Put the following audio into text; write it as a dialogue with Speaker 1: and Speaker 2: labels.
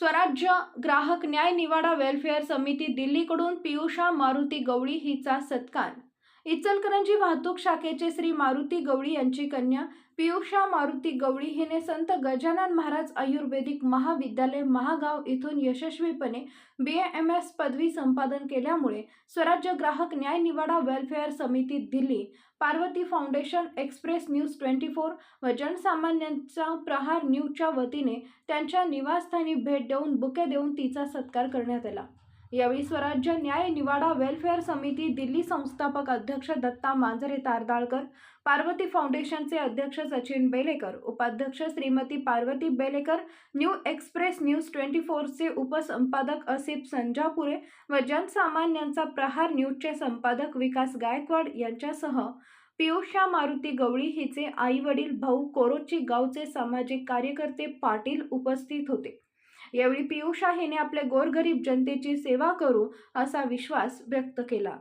Speaker 1: स्वराज्य ग्राहक न्याय निवाडा वेलफेअर समिती दिल्लीकडून पियुषा मारुती गवळी हिचा सत्कार. इचलकरंजी वाहतूक शाखेचे श्री मारुती गवळी यांची कन्या पियुषा मारुती गवळी हिने संत गजानन महाराज आयुर्वेदिक महाविद्यालय महागाव इथून यशस्वीपणे बी एम एस पदवी संपादन केल्यामुळे स्वराज्य ग्राहक न्याय निवाडा वेलफेअर समिती Delhi Parvati foundation express news twenty four व जनसामान्यांचा प्रहार न्यूजच्या वतीने त्यांच्या निवासस्थानी भेट देऊन बुके देऊन तिचा सत्कार करण्यात आला. यावेळी स्वराज्य न्याय निवाडा वेलफेअर समिती दिल्ली संस्थापक अध्यक्ष दत्ता मांजरे तारदाळकर पार्वती फाउंडेशनचे अध्यक्ष सचिन बेलेकर उपाध्यक्ष Shrimati Parvati Belekar new express news twenty फोरचे उपसंपादक असिफ संजापुरे व जनसामान्यांचा प्रहार न्यूजचे संपादक विकास गायकवाड यांच्यासह पियुषा मारुती गवळी हिचे आई वडील भाऊ कोरोची गावचे सामाजिक कार्यकर्ते पाटील उपस्थित होते. यावेळी पियुष हिने आपल्या गोरगरीब जनतेची सेवा करू असा विश्वास व्यक्त केला.